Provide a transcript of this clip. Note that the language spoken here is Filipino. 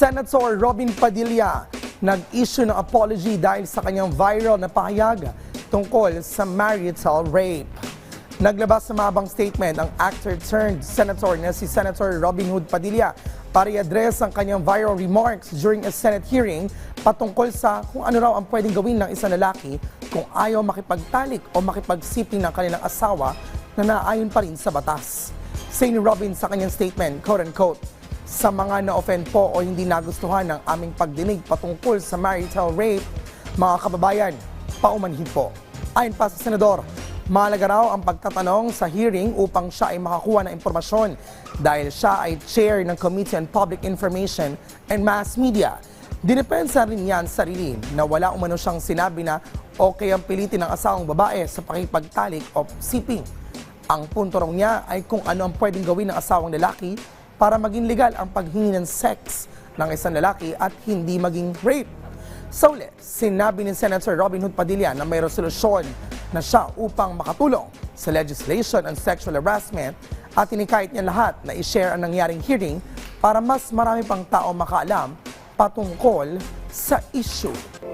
Senator Robin Padilla nag-issue ng apology dahil sa kanyang viral na pahayag tungkol sa marital rape. Naglabas sa mabang statement ang actor turned senator na si Senator Robin Hood Padilla para i-address ang kanyang viral remarks during a Senate hearing patungkol sa kung ano raw ang pwedeng gawin ng isang lalaki kung ayaw makipagtalik o makipagsiping ng kanilang asawa na naayon pa rin sa batas. Say ni Robin sa kanyang statement, quote-unquote, sa mga na-offend po o hindi nagustuhan ng aming pagdinig patungkol sa marital rape, mga kababayan, paumanhin po. Ayon pa sa Senador, mahalaga raw ang pagtatanong sa hearing upang siya ay makakuha ng impormasyon dahil siya ay chair ng Committee on Public Information and Mass Media. Dinepensa rin yan sarili na wala umano siyang sinabi na okay ang pilitin ng asawang babae sa pakipagtalik o siping. Ang punto raw niya ay kung ano ang pwedeng gawin ng asawang lalaki para maging legal ang paghingi ng sex ng isang lalaki at hindi maging rape. Sa uli, sinabi ni Senator Robin Hood Padilla na may resolusyon na siya upang makatulong sa legislation on sexual harassment at inikahit niya lahat na i-share ang nangyaring hearing para mas marami pang tao makaalam patungkol sa issue.